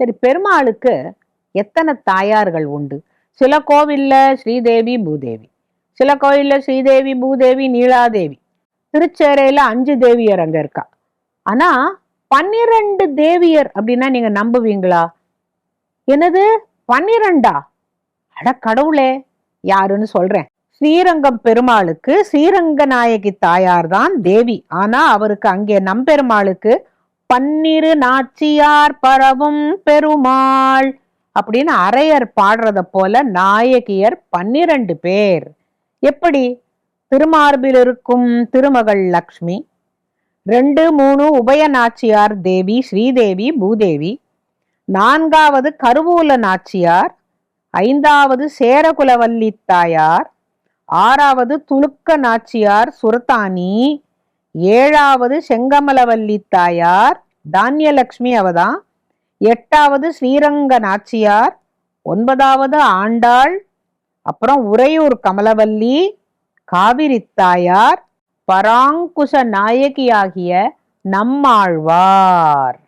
சரி பெருமாளுக்கு எத்தனை தாயார்கள் உண்டு? சில கோவிலில் ஸ்ரீதேவி பூதேவி. சில கோயிலில் ஸ்ரீதேவி பூதேவி நீலாதேவி. திருச்சேரையில அஞ்சு தேவியர் அங்க இருக்கா? ஆனா பன்னிரண்டு தேவியர் அப்படின்னா நீங்க நம்புவீங்களா? என்னது? பன்னிரண்டா? அட கடவுளே யாருன்னு சொல்றேன். ஸ்ரீரங்கம் பெருமாளுக்கு ஸ்ரீரங்க நாயகி தாயார் தான் தேவி. ஆனா அவருக்கு அங்கே நம்பெருமாளுக்கு பன்னிரு நாச்சியார் பரவும் பெருமாள் அப்படின்னு அரையர் பாடுறத போல நாயகியர் பன்னிரண்டு பேர். எப்படி? திருமார்பில் இருக்கும் திருமகள் லக்ஷ்மி ரெண்டு மூணு உபய நாச்சியார் தேவி ஸ்ரீதேவி பூதேவி நான்காவது கருவூல நாச்சியார் ஐந்தாவது சேரகுலவல்லி தாயார் ஆறாவது துலுக்க நாச்சியார் சுரத்தானி ஏழாவது செங்கமலவல்லி தாயார் தானியலக்ஷ்மி அவதான். எட்டாவது ஸ்ரீரங்க நாச்சியார் ஒன்பதாவது ஆண்டாள் அப்புறம் உறையூர் கமலவல்லி காவிரி தாயார் பராங்குச நாயகியாகிய நம்மாழ்வார்.